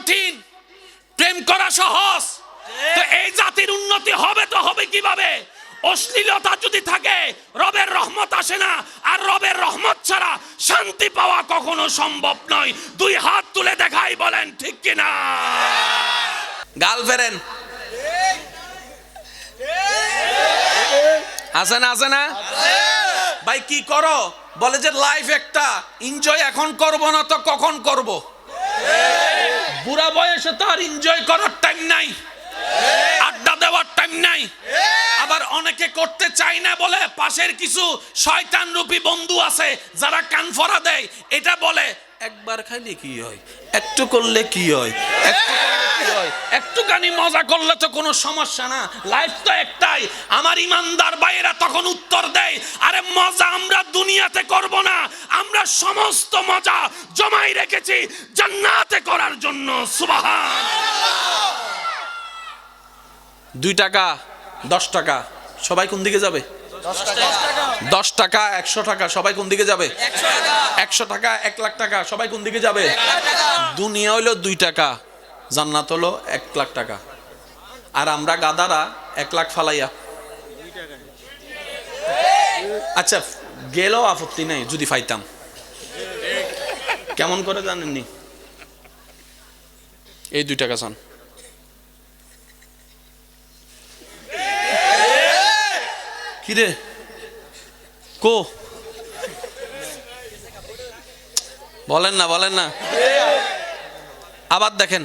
কঠিন। প্রেম করা সহজ। তো এই জাতির উন্নতি হবে তো হবে কীভাবে? অশ্লীলতা যদি থাকে রবের রহমত আসে না আর রবের রহমত ছাড়া শান্তি পাওয়া কখনো সম্ভব নয়। দুই হাত তুলে দেখাই বলেন ঠিক কিনা গাল ফেরেন। আছে না আছে না? ভাই কি করো? বলে যে লাইফ একটা। এনজয় এখন করব না তো কখন করব? বুড়া বয়সে তো আর এনজয় করার টাইম নাই। আড্ডা দেওয়ার টাইম নাই। আবার অনেকে করতে চাই না বলে পাশের কিছু শয়তান রূপী বন্ধু আছে, যারা কানফরা দেয়, এটা বলে একবার খাইলে কি হয়? একটু করলে কি হয়? একটু একটুখানি মজা করলে তো কোনো সমস্যা না। লাইফ তো একটাই। আমার ইমানদার ভাইয়েরা তখন উত্তর দেয়, আরে মজা আমরা দুনিয়াতে করব না। আমরা সমস্ত মজা জমাই রেখেছি জান্নাতে করার জন্য। সুবহান। দুই টাকা, দশ টাকা। সবাই কোন দিকে যাবে? দশ টাকা। একশো টাকা সবাই কোন দিকে যাবে? একশো টাকা। এক লাখ টাকা সবাই কোন দিকে যাবে? দুনিয়া হইল দুই টাকা জান্নাত হলো এক লাখ টাকা। আর আমরা গাদারা এক লাখ ফালাইয়া। আচ্ছা গেলেও আপত্তি নেই যদি ফাইতাম। কেমন করে জানেননি? এই দুই টাকা চান। কিরে কো। বলেন না বলেন না। আবার দেখেন।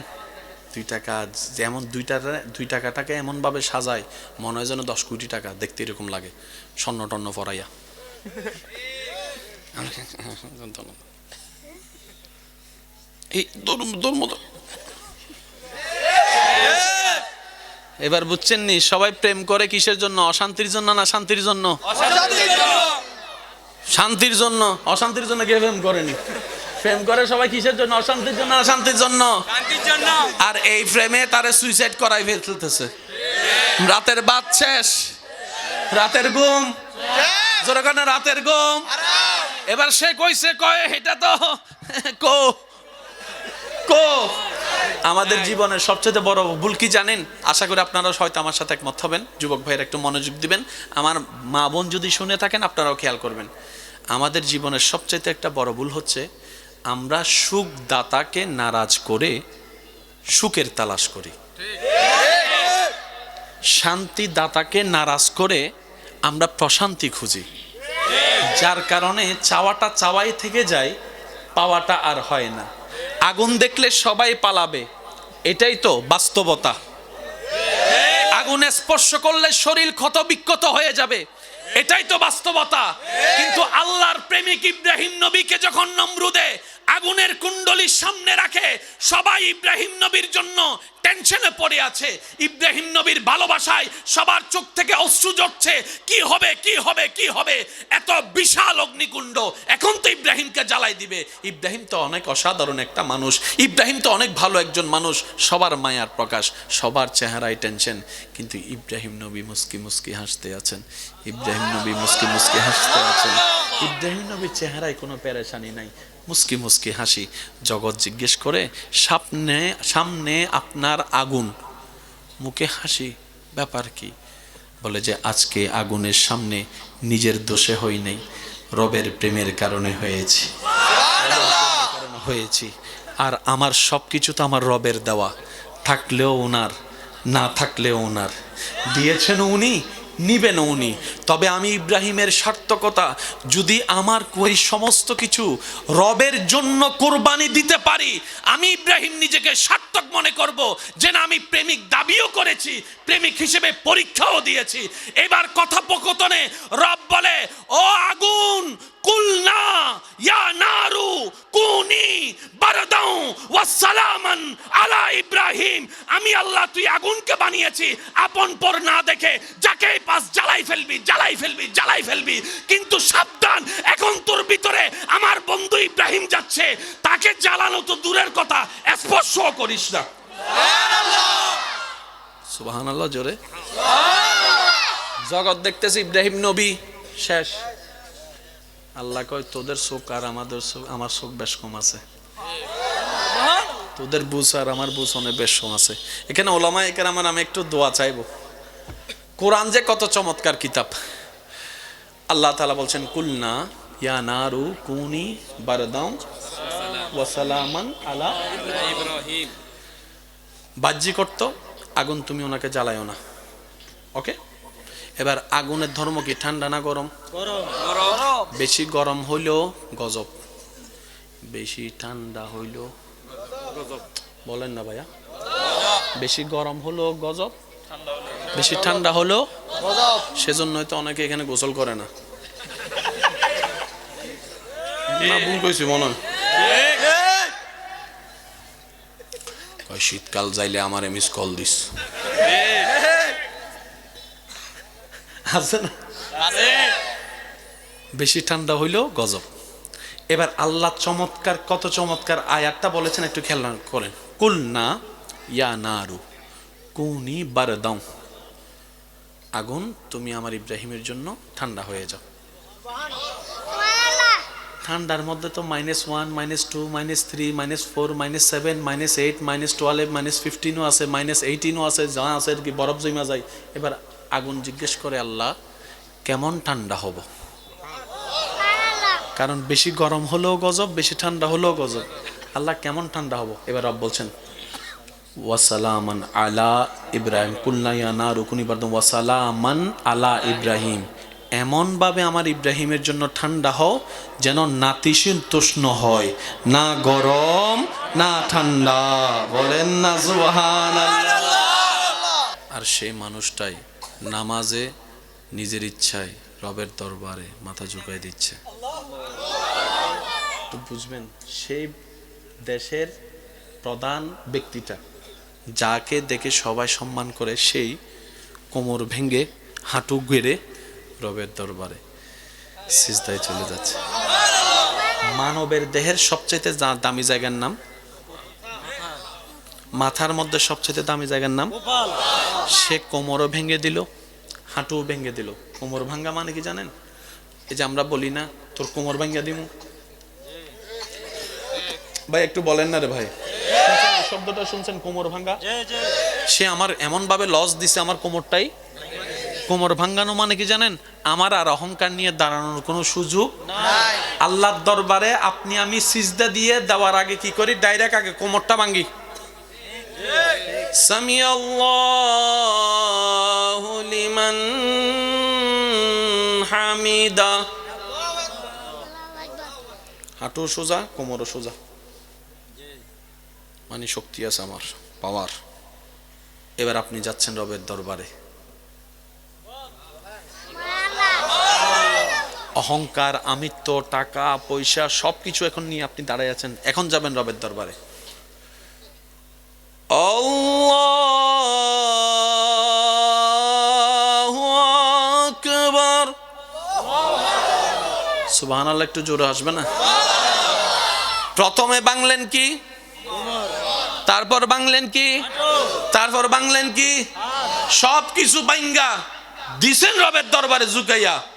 দুই টাকা যেমন দুই টাকা দুই টাকাটাকে এমন ভাবে সাজায় মনে হয় যেন দশ কোটি টাকা দেখতে এরকম লাগে স্বর্ণ টন্ন পরাইয়া। এই এবার বুঝছেন নি সবাই প্রেম করে কিসের জন্য? অশান্তির জন্য না শান্তির জন্য। শান্তির জন্য অশান্তির জন্য কে প্রেম করেনি। প্রেম করে সবাই কিসের জন্য? অশান্তির জন্য না শান্তির জন্য? আর এই প্রেমে তারে সুইসাইড করাই ফেলতেছে রাতের বাদ শেষ। রাতের ঘুম। জোরে কানে রাতের ঘুম। এবার সে কইছে কয় এটা তো কো কো। আমাদের জীবনের সবচেয়ে বড় ভুল কি জানেন? আশা করি আপনারা হয়তো আমার সাথে একমত হবেন। যুবক ভাইয়ের একটু মনোযোগ দিবেন। আমার মা বোন যদি শুনে থাকেন আপনারাও খেয়াল করবেন। আমাদের জীবনের সবচেয়ে একটা বড় ভুল হচ্ছে, আমরা সুখ দাতাকে নারাজ করে সুখের তালাশ করি। শান্তি দাতাকে নারাজ করে আমরা প্রশান্তি খুঁজি। যার কারণে চাওয়াটা চাওয়াই থেকে যায়, পাওয়াটা আর হয় না। আগুন দেখলে সবাই পালাবে, এটাই তো বাস্তবতা। আগুনে স্পর্শ করলে শরীর ক্ষত বিক্ষত হয়ে যাবে। এটাই তো বাস্তবতা। কিন্তু আল্লাহর প্রেমিক ইব্রাহিম নবীকে যখন নমরুদে আগুনের কুণ্ডলির সামনে রাখে, সবাই ইব্রাহিম নবীর জন্য টেনশনে পড়ে আছে। ইব্রাহিম নবীর ভালোবাসায় সবার চোখ থেকে অশ্রু জড়ছে কি হবে কি হবে কি হবে? এত বিশাল অগ্নিকুণ্ড। এখন তো ইব্রাহিমকে জ্বালাই দিবে। ইব্রাহিম তো অনেক অসাধারণ একটা মানুষ। ইব্রাহিম তো অনেক ভালো একজন মানুষ। সবার মায়ার প্রকাশ, সবার চেহারায় টেনশন। কিন্তু ইব্রাহিম নবী মুস্কি মুস্কি হাসতে আছেন। ইব্রাহিম নবী মুস্কি মুস্কি হাসতে আছেন। ইব্রাহিম নবীর চেহারায় কোনো প্যারেশানি নাই। মুস্কি মুস্কি হাসি। জগৎ জিজ্ঞেস করে, সামনে সামনে আপনার আগুন? মুখে হাসি, ব্যাপার কি? বলে যে, আজকে আগুনের সামনে নিজের দোষে হই নাই। রবের প্রেমের কারণে হয়েছি। হয়েছি। আর আমার সব কিছু তো আমার রবের দেওয়া। থাকলেও ওনার, না থাকলেও ওনার। দিয়েছেন উনি নিবেন উনি। তবে আমি ইব্রাহিমের সার্থকতা, যদি আমার ওই সমস্ত কিছু রবের জন্য কোরবানি দিতে পারি, আমি ইব্রাহিম নিজেকে সার্থক মনে করব যে না, আমি প্রেমিক দাবিও করেছি, প্রেমিক হিসেবে পরীক্ষাও দিয়েছি। এবার কথোপকথনে রব বলে, ও আগুন কুলনা ইয়া নারু, কুনি, বারদাউ ওয়াসালামান আলা ইব্রাহিম। আমি আল্লাহ, তুই আগুনকে বানিয়েছি, আপন পর না দেখে। যাকে পাস জ্বালাই ফেলবি জ্বালাই ফেলবি জ্বালাই ফেলবি। কিন্তু সাবধান, এখন তোর ভিতরে আমার বন্ধু ইব্রাহিম যাচ্ছে। তাকে জ্বালানো তো দূরের কথা স্পর্শ করিস না সুবাহান আল্লাহ জোরে। জগৎ দেখতেছি ইব্রাহিম নবী, শেষ। আল্লাহ কয়, তোদের চোখ আর আমাদের আমার বেশ কম আছে। তোদের বুঝ আর আমার বুঝ অনেক বেশ সম আছে। এখানে ওলামা এখানে আমার আমি একটু দোয়া চাইব। কোরআন যে কত চমৎকার কিতাব। আল্লাহ তালা বলছেন, কুলনা ইয়া নারু কুনি বারদাম ওয়াসালামান আলা বাহ্যিক অর্থ আগুন তুমি ওনাকে জ্বালায়ও না। ওকে এবার আগুনের ধর্ম কি? ঠান্ডা না গরম? গরম বেশি গরম হইলেও গজব। বেশি ঠান্ডা হইলেও বলেন না ভাইয়া। বেশি গরম হলো গজব। বেশি ঠান্ডা হলো সেজন্য হয়তো অনেকে এখানে গোসল করে না। না ভুল কইছি মনে হয় কয় শীতকাল যাইলে আমার মিস কল দিস। আছে না? বেশি ঠান্ডা হইলেও গজব। এবার আল্লাহ চমৎকার কত চমৎকার আয়াতটা বলেছেন একটু খেয়াল করেন। কুল না ইয়া নারু কুনি বারদাও আগুন তুমি আমার ইব্রাহিমের জন্য ঠান্ডা হয়ে যাও। ঠান্ডার মধ্যে তো minus one minus two minus three minus four minus seven minus eight minus twelve minus ফিফটিনও আছে মাইনাস এইটিনও আছে, যা আছে কি, বরফ জমা যায়। এবার আগুন জিজ্ঞেস করে আল্লাহ, কেমন ঠান্ডা হব? কারণ বেশি গরম হলেও গজব, বেশি ঠান্ডা হলেও গজব। আল্লাহ কেমন ঠান্ডা হব? এবার রব বলছেন, ওয়াসালামান আলা ইব্রাহিম। কুল্লাইয়ানা রুকুনি বার্দম ওয়াসালামান আলা ইব্রাহিম। এমনভাবে আমার ইব্রাহিমের জন্য ঠান্ডা হও যেন নাতিশীতোষ্ণ হয়। না গরম, না ঠান্ডা। বলেন না সুবহান আর সেই মানুষটাই নামাজে নিজের ইচ্ছায় রবের দরবারে মাথা ঝুঁকাই দিচ্ছে। তো বুঝবেন, সেই দেশের প্রধান ব্যক্তিটা, যাকে দেখে সবাই সম্মান করে, সেই কোমর ভেঙে, হাঁটু গেড়ে রবের দরবারে সিজদায় চলে যাচ্ছে। মানবের দেহের সবচেয়ে দামি জায়গার নাম মাথার মধ্যে সবচেয়ে দামি জায়গার নাম সে কোমরও ভেঙে দিল হাঁটুও ভেঙে দিল। কোমর ভাঙ্গা মানে কি জানেন? এই যে আমরা বলি না তোর কোমর ভাঙ্গা দিমু। ভাই একটু বলেন না রে ভাই। শব্দটা শুনছেন কোমর ভাঙ্গা? সে আমার এমন ভাবে লস দিছে আমার কোমরটাই কোমর ভাঙ্গানো মানে কি জানেন? আমার আর অহংকার নিয়ে দাঁড়ানোর কোনো সুযোগ আল্লাহর দরবারে আপনি আমি সিজদা দিয়ে দেওয়ার আগে কি করি? ডাইরেক্ট আগে কোমরটা ভাঙ্গি। সামি হামিদা। হাঁটু সোজা, কোমরও সোজা। মানে শক্তি আছে আমার, পাওয়ার। এবার আপনি যাচ্ছেন রবের দরবারে। অহংকার, আমিত্ব, টাকা, পয়সা, সবকিছু এখন নিয়ে আপনি দাঁড়ায় আছেন। এখন যাবেন রবের দরবারে। আল্লাহু আকবার। সুবহানাল্লাহ, একটু জোরে আসবে না? প্রথমে বাংলেন কি? তারপর বাংলেন কি? তারপর বাংলেন কি? সব কিছু বাইঙ্গা। দিছেন রবের দরবারে, জুকাইয়া।